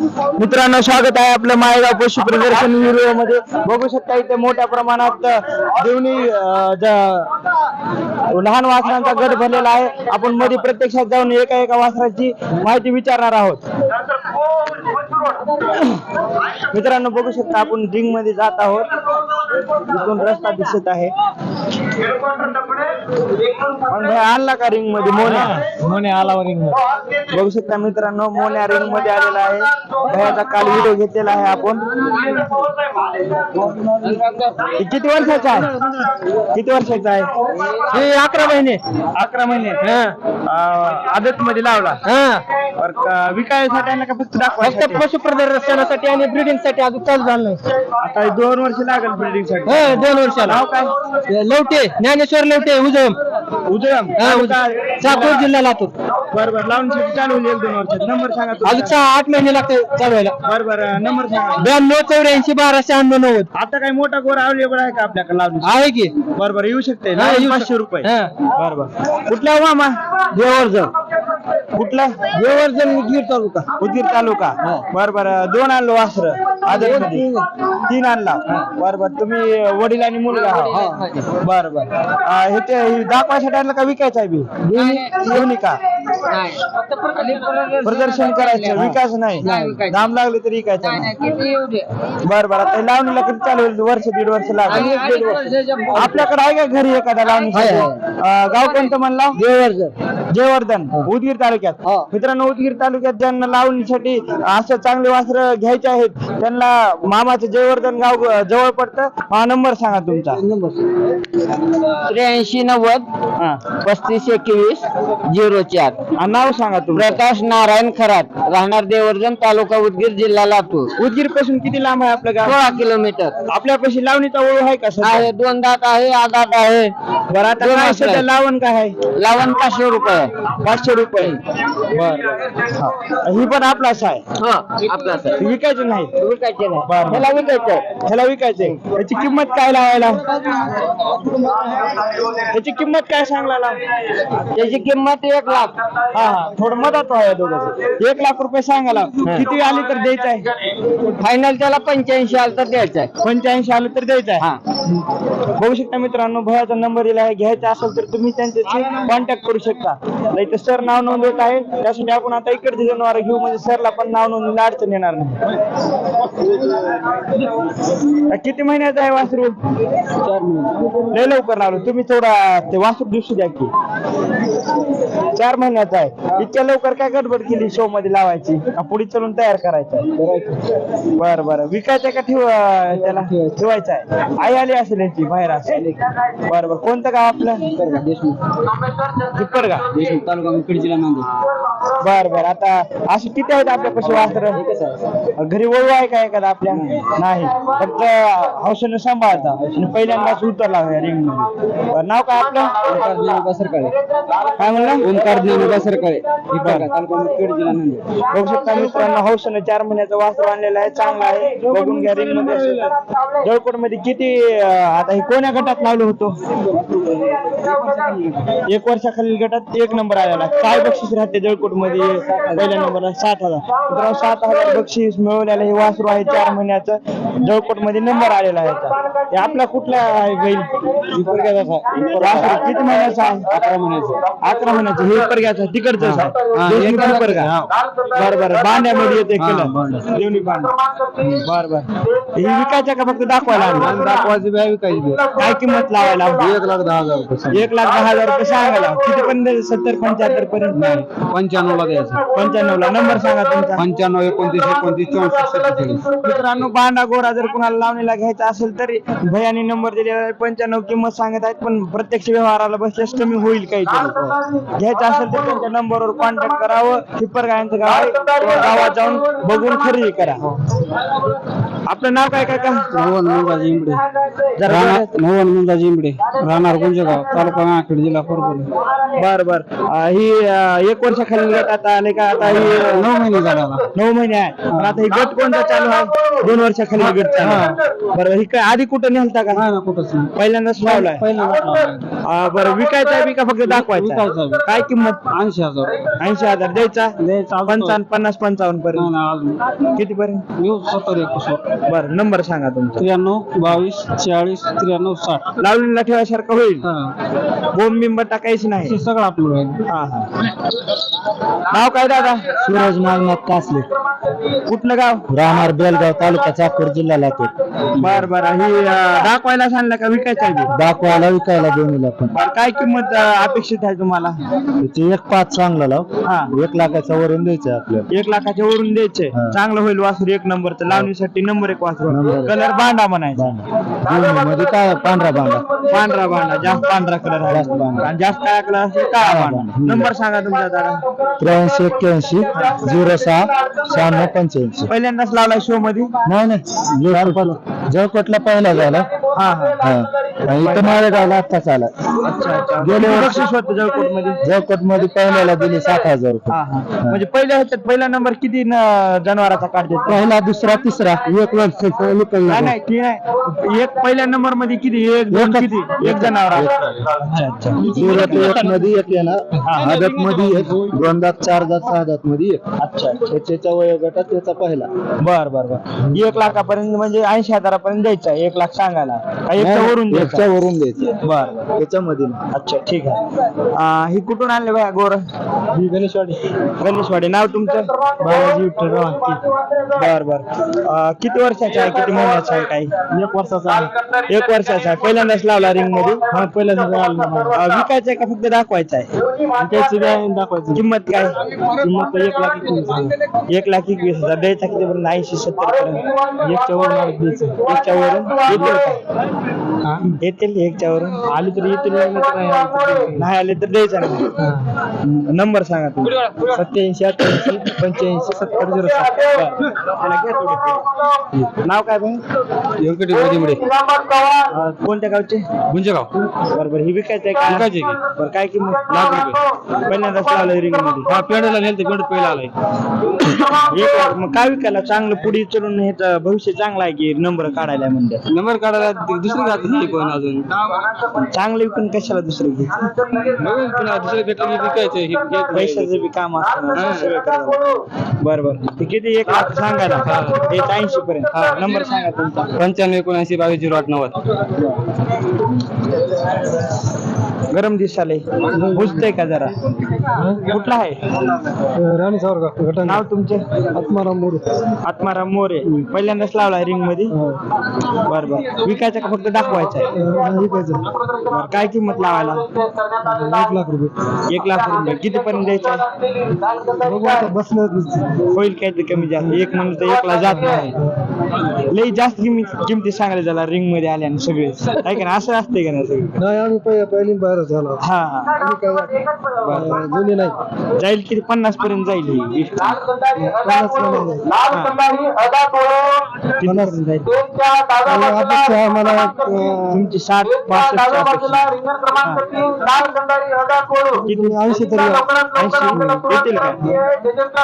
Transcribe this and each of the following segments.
मित्रांनो स्वागत आहे आपलं माळेगाव पशु प्रदर्शन व्हिडिओमध्ये बघू शकता इथे मोठ्या प्रमाणात देवणी लहान वासरांचा गट भरलेला आहे. आपण मध्ये प्रत्यक्षात जाऊन एका एका वासराची माहिती विचारणार आहोत. मित्रांनो बघू शकता आपण रिंगमध्ये जात आहोत. इथून रस्ता दिसत आहे. आणला का रिंगमध्ये? मोन्या. म्हणे आला रिंग बघू शकता मित्रांनो मोन्या रिंगमध्ये आलेला आहे. भयाचा काल व्हिडिओ घेतलेला आहे आपण. किती वर्षाचा आहे? किती वर्षाचा आहे? हे अकरा महिने. अकरा महिने. आदत मध्ये लावला. विकायसाठी आणला का फक्त फक्त पशु प्रदर्शनासाठी आणि ब्रिडिंगसाठी अजून चालू झालं नाही. आता हे दोन वर्ष लागेल बिल्डिंगसाठी. दोन वर्षाला. लवटे. ज्ञानेश्वर लवटे उजम. उदयम हा, चाकूर जिल्हा लातूर. बरं बरं. लावून चालू होईल एक दोन वर्षात नंबर सांगा अजून तुमचा. सहा आठ महिने लागते चालू व्हायला. बरं बरं. नंबर सांगा. ब्याण्णव चौऱ्याऐंशी बारा शहाण्णव नव्वद. आता काही मोठा गोर अवेलेबल आहे का आपल्याकडे लावणी आहे की. बरं बरं. येऊ शकते. हा, येऊ पाचशे रुपये. हा. बरं बरं. कुठला मामा देवर्जन कुठला? देवर्जन गीर तालुका. उदगीर तालुका. बरं बरं. दोन आणलो वासर. तीन. आणला. बरं बरं. तुम्ही वडील आणि मुलगा आहात. बरं बरं. अं, हे ते हे दाखवायसाठी आणलं का विकायचं आहे बी? दोन्ही का? प्रदर्शन करायचं. विकास नाही. दाम लागले तरी विकायचं नाही. बरं बरं. आता हे लावणीला किती चालू होईल? वर्ष दीड वर्ष लागेल. आपल्याकडे आहे का घरी एखादा लावणी. गाव कोणतं म्हणला? देवर्जन जयवर्धन उदगीर तालुक्यात. हो. मित्रांनो उदगीर तालुक्यात ज्यांना लावणीसाठी असं चांगले वासर घ्यायचे आहेत त्यांना मामाचं जयवर्धन गाव जवळ पडतं. हा नंबर सांगा तुमचा. त्र्याऐंशी नव्वद पस्तीस एकवीस झिरो चार. नाव सांगा तुमचं. प्रकाश नारायण खरात राहणार देवर्जन तालुका उदगीर जिल्हा लातूर. उदगीरपासून किती लांब आहे आपलं गाव? सोळा किलोमीटर. आपल्यापाशी लावणीचा ओळख आहे का? आहे दोन दात आहे आदात आहे. बरं आता काय सध्या. लावण काय आहे? लावण पाचशे रुपये पाचशे रुपये. बर ही. पण आपलाच आहे. हा आपला सर विकायचं नाही. विकायचे नाही. बरं. ह्याला विकायचं ह्याला विकायचंय. याची किंमत काय लावायला? याची किंमत काय सांगला? त्याची किंमत एक लाख. हा हा. थोडं मदत आहे दोघं एक लाख रुपये सांगायला. किती आली तर द्यायचं आहे फायनल त्याला पंच्याऐंशी आलं तर द्यायचं आहे पंच्याऐंशी आलं तर द्यायचं आहे हा. बघू शकता मित्रांनो भयाचा नंबर दिला आहे घ्यायचा असेल तर तुम्ही त्यांच्याशी कॉन्टॅक्ट करू शकता. नाही तर सर नाव नोंदवत आहे. त्यासाठी आपण आता इकडचे जनावर घेऊ म्हणजे सरला पण नाव नोंदवून अडचण येणार नाही. किती महिन्याचं आहे वासरू? लय लवकर लावलं तुम्ही थोडा ते वासरू दिवशी द्या की. चार महिन्याचा आहे. इतक्या लवकर काय गडबड केली शो मध्ये लावायची? पुढे चलून तयार करायचं? बरं बरं. विकायचं का ठेव त्याला? ठेवायचं. आहे. आई आली असेल याची बाहेर असेल बरं बरं. कोणतं गाव आपलं? पिपरगा तालुका जिल्हा नांदेड. बर बर. आता असे किती आहेत आपल्या कशी वासर? घरी वळू आहे का एखादा आपल्या? नाही. फक्त हौसेनं सांभाळता. आणि पहिल्यांदाच उतरला रिंगमध्ये. नाव काय आपलं? सरकाळे काय म्हणलं? ओंकार सरकाळे. जिल्हा नांदेड बघू शकता मित्रांनो हौसेनं चार महिन्याचं वासर आणलेलं आहे. चांगला आहे. बघून घ्या रिंगमध्ये. जळकोटमध्ये किती आता हे कोण्या गटात लावलं होतं? एक वर्षाखालील गटात एक नंबर आलेला. काय बक्षीस राहते जळकोट? मध्ये पहिल्या नंबरला सात हजार. मित्रांनो सात हजार बक्षीस मिळवलेलं हे वासरू आहे. चार महिन्याचं जळकोटमध्ये नंबर आलेला आहे. हे आपला कुठला आहे बैल? वासरू किती महिन्याचा आहे? अकरा महिन्याचं. अकरा महिन्याचं. हे परग्याचं एक- परगा. बर बर. भांड्यामध्ये येते केलं. देवणी बर बर. हे विकायचं का फक्त दाखवायला? दाखवायची विकायची काय किंमत लावायला एक लाख दहा हजार एक लाख दहा हजार रुपये सांगायला. किती पर्यंत सत्तर पंच्याहत्तर पर्यंत पंच्याण्णव ला द्यायचं पंच्याण्णव ला नंबर सांगा तुमचा. पंच्याण्णव एकोणतीस एकोणतीस चौसष्ट सत्तेचाळीस. मित्रांनो बांडा गोरा जर कुणाला लावणीला घ्यायचा असेल तरी भयानी नंबर दिलेला आहे पंच्याण्णव किंमत सांगत आहेत पण प्रत्यक्ष व्यवहाराला बसल्यास कमी होईल काहीतरी घ्यायचं असेल तर त्यांच्या नंबरवर कॉन्टॅक्ट करावं. हिप्पर गायांचं गाव आहे. गावात जाऊन बघून खरेदी करा. आपलं नाव काय काका? मोहन मुंजाजी इमडे जरा राहणार. मोहन मुंजाजी इमडे राहणार गुंजगाव तालुका नांदेड जिल्हा परभणी बर बर. अं, ही अं, एक वर्षाखाली गट आता आले का? आता ही अं, नऊ महिने झाला नऊ महिने आहे. पण आता ही गट कोणता चालू आहे? दोन वर्षाखाली गट चालू आहे. बरं ही काय आधी कुठं नेलता का? नाही ना कुठंच नाही. पहिल्यांदाच लावलाय पहिला अं, बरं विकायचा आहे का फक्त दाखवायचा विकायचा आहे? आहे. काय किंमत? ऐंशी हजार. ऐंशी हजार द्यायचा? पंचावन्न पन्नास पंचावन्न नाही पर्यंत ना अजून. किती पर्यंत सत्तर एक बरं नंबर सांगा तुमचा. त्र्याण्णव बावीस चाळीस त्र्याण्णव साठ. लावलेला ठेवासारखं होईल. हा. बोंब बिंब टाकायची नाही. सगळं आपलं हा हा. नाव काय दादा? सूरज नागनाथ कासले कुठलं गाव? राहणार बेलगाव तालुका चाकूर जिल्हा लातूर बर बर. ही अं, दाखवायला सांगलं का विकायचं आहे? दाखवायला विकायला दोन्हीला पण बरं, काय किंमत अं, अपेक्षित आहे तुम्हाला? ते एक पाच चांगला लाव. हा. एक लाखाच्या वरून द्यायचं आपल्याला. एक लाखाच्या वरून द्यायचे. हा. चांगलं होईल वासरू एक नंबरचं लावणीसाठी नंबर एक वासरू. नंबर. कलर बांधा म्हणायचा. दोन्ही मध्ये काय पांढरा बांधा. पांढरा बांधा जास्त पांढरा कलर आहे. जास्त. आणि जास्त काळा कलर असेल काळा बांधा. नंबर सांगा तुमचा दादा त्र्याऐंशी एक्क्याऐंशी झिरो सहा शहाण्णव पंच्याऐंशी. पहिल्यांदाच लावलाय शो मध्ये. नाही नाही. जळकोटला पहिला झाला? हा हा. हा. आणि इथं माळेगावला आत्ताच आला अच्छा अच्छा. वर्षी- बक्षीस होतं जळकोटमध्ये जळकोटमध्ये पहिल्याला दिले सात हजार रुपये. हा म्हणजे पहिल्या ह्याच्यात पहिला नंबर किती न- जनावराचा काढते पहिला दुसरा तिसरा. एक वर्ष नाही नाही ती नाही. एक पहिल्या नंबरमध्ये किती? एक दोन एकच. किती? एक जनावर अच्छा अच्छा. झिरो ते एक मध्ये एक येणार. आदत मध्ये एक. दोन दात चार दात सहा दात मध्ये एक अच्छा त्याच्या वय गटात त्याचा पहिला. बर बर बर. एक लाखापर्यंत म्हणजे ऐंशी हजारापर्यंत द्यायचा एक लाख सांगायला. का एकच्या वरून एकच्या द्यायचा. वरून द्यायचं. बर त्याच्यामध्ये नाही. अच्छा ठीक आहे. अं, ही कुठून आणले बाया गोर? ही गणेशवाडी. गणेशवाडी. नाव तुमचं? बाबाजी विठ्ठल बर बर. अं, किती वर्षाचा आहे? किती महिन्याचा आहे काही? एक वर्षाचा आहे. एक वर्षाचा आहे. पहिल्यांदाच लावला रिंगमध्ये हा पहिल्यांदा अं, विकायचा आहे का फक्त दाखवायचा आहे? त्याची बी दाखवायची. किंमत काय? किंमत एक लाख एकवीस हजार. एक लाख एकवीस हजार. द्यायचा किती पर्यंत ऐंशी सत्तर पर्यंत एकच्या वर मागे द्यायचं. एकच्या वरून येतील का हा? येतील एकच्या वरून आली तर येतील. नाही आली तर आले द्यायचा नाही हा. नंबर सांगा तुम्ही. सत्याऐंशी अठ्ठ्याऐंशी पंच्याऐंशी सत्तर झिरो सात. नाव काय भाई व्यंकटेश कोणत्या गावचे? गुंजगाव. बरोबर ही विकायचं आहे का? विकायचं आहे बरं काय किंमत? लाख रुपये. पहिल्यांदाच लावलं रिंगमध्ये. हा पेंडाला नेलं ते पेंड पहिला आलाय. मग काय विकायला? चांगलं पुढे चलून हे भविष्य चांगलं आहे की? नंबर काढायला म्हणतात. नंबर काढायला ती दुसरी गात नाही कोण अजून. चांगलं विकून कशाला दुसरं घे नवीन पुन्हा दुसरे भेटलं की विकायचं हे. पैशाचं बी काम असतं बर बर. ते किती? एक लाख सांगायला एक ऐंशी पर्यंत. हा. नंबर सांगा तुमचा. पंच्याण्णव एकोणऐंशी बावीस झिरो आठ नव्वद. गरम दिसाले बुजतंय का जरा? कुठला आहे? राणी सावरगाव नाव तुमचे? आत्माराम मोरे. आत्माराम मोरे. पहिल्यांदाच लावला रिंगमध्ये. बर बर. विकायचं का फक्त दाखवायचं आहे? विकायचं बरं, काय किंमत लावायला? एक लाख रुपये. एक लाख रुपये. किती पर्यंत द्यायचं आहे? बघू आता बसलं होईल काय ते कमी जास्त. एक म्हणलं तर एकला जात नाही. लई जास्त किंमत किमती सांगायला झाला रिंगमध्ये आल्या सगळे. आहे का ना असं असते का ना सगळं? नाही आम्ही पहिले पहिली बाहेर झालो. हा. हा काय जुनी नाही. जाईल किती पन्नास पर्यंत जाईल ही. पन्नास पर्यंत जाईल. अपेक्षा मला अं, तुमची साठ पासष्ट अपेक्षा. किती? ऐंशी तरी ऐंशी. येतील का?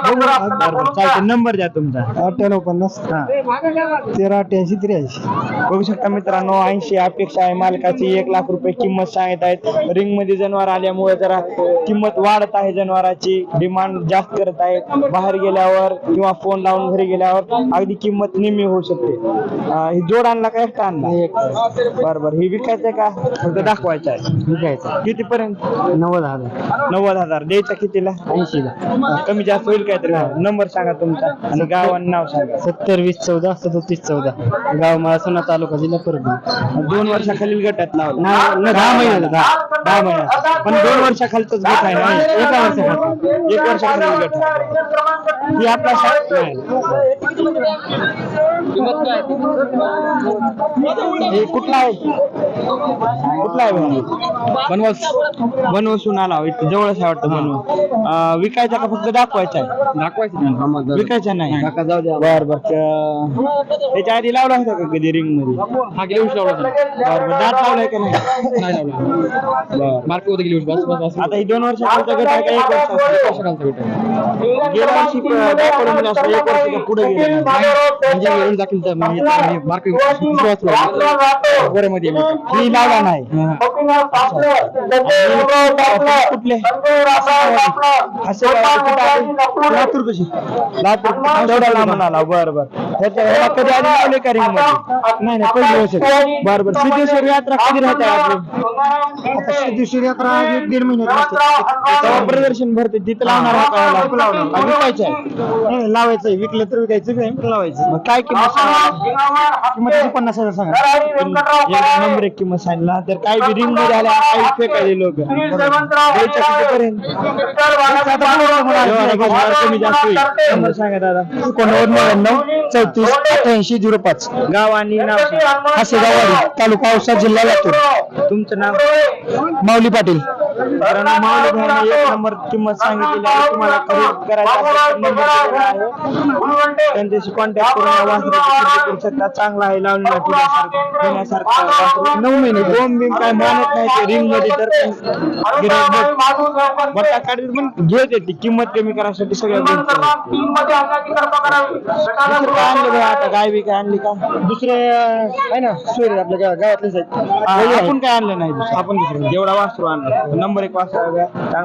बघू बरं, बरं. चालते नंबर द्या तुमचा. अठ्ठ्याण्णव पन्नास. हा. तेरा अठ्ठ्याऐंशी त्र्याऐंशी. बघू शकता मित्रांनो ऐंशी अपेक्षा आहे मालकाची. एक लाख रुपये किंमत सांगत आहेत. रिंगमध्ये जनावर आल्यामुळे जरा किंमत वाढत आहे जनावराची. डिमांड जास्त करत आहेत. बाहेर गेल्यावर किंवा फोन लावून घरी गेल्यावर अगदी किंमत निम्मी होऊ शकते. अं, ही जोड आणला का एकटा आणला? बरं बरं. ही विकायचं का? फक्त दाखवायचं आहे. विकायचं किती पर्यंत नव्वद हजार. नव्वद हजार. द्यायचा कितीला? ऐंशीला. कमी जास्त होईल काहीतरी. नंबर सांगा तुमचा. आणि गाव आणि नाव सांगा. सत्तर वीस चौदा सदोतीस चौदा गाव माळसोना तालुका जिल्हा परभणी दोन वर्षाखालील गटात लावला नाही, दहा महिन्याला दहा दहा महिन्यात पण दोन वर्षाखालच गट आहे ना एका वर्षाखाली एक वर्षाखालील गट आहे. ही आपला सा- नाही. हे कुठला आहे? कुठला आहे भाऊ बनवास. बनवसून आला हो, इथं जवळच आहे वाटतं बनवून. अं, विकायचा का फक्त दाखवायचा आहे? दाखवायचं. विकायचा नाही. बर बर. त्याच्या आधी लावला होता का कधी रिंगमध्ये? हा गेल्या वर्षी लावला होता. बर बर. दात लावलाय का नाही? नाही लावला. बर. मार्क होते गेली वर्षी बस बस बस. आता ही दोन वर्षाचा गट आहे का एक वर्षाचा वर्ष घालतो बेटा. गेल्या वर्षी दाखवलं असं एक वर्ष पुढे गेलं. म्हणजे येऊन दाखल मार्क विश्वास लावला. बरं मध्ये. ही. लावला नाही कुठले? असे लातूर कशी? लातूर. तेवढा लांब आला बर बर. ह्याला कधी आधी लावले का रिंगमध्ये नाही नाही पहिली वर्ष बर बर. सिद्धेश्वर यात्रा कधी राहते आपली आता सिद्धेश्वर यात्रा एक दीड महिन्यात असते. तेव्हा प्रदर्शन भरते. तिथं लावणार होता विकायचं आहे. नाही, लावायचं आहे. विकलं तर विकायचं काय लावायचं मग काय किंमत किंमत त्याची पन्नास हजार सांगा. एक नंबर एक किंमत सांगितला. तर काही बी रिंगमध्ये आल्या काही फेकायले लोक. कमी जास्त होईल. नंबर सांगा दादा. एकोणनव्वद नव्याण्णव चौतीस अठ्याऐंशी झिरो पाच. गाव आणि नाव सांगा. हासेगाववाडी तालुका औसा जिल्हा लातूर. तुमचं नाव? माऊली पाटील. कारण माऊली भाईने एक नंबर किंमत सांगितलेली आहे. तुम्हाला खरेदी करायचं त्यांच्याशी कॉन्टॅक्ट करून या वासराची खरेदी करू शकता चांगला आहे लावलेला पिण्यासारखं पिण्यासारखं वासरू. नऊ महिने दोन बिन काय मानत नाही ते रिंगमध्ये तर बघ. बट्टा पण घेते ती. किंमत कमी करायसाठी सगळ्या गोष्टी दुसरं काय आणलं भाई आता? गाय बी काय आणली का? दुसरे आहे ना सोयरे आपल्या गा- गावातलेच आहेत. हा, आपण काय आणलं नाही. आपण दुसरं जेवढा वासरू आणला. नंबर एक वासरू आहे बघा. चांगलं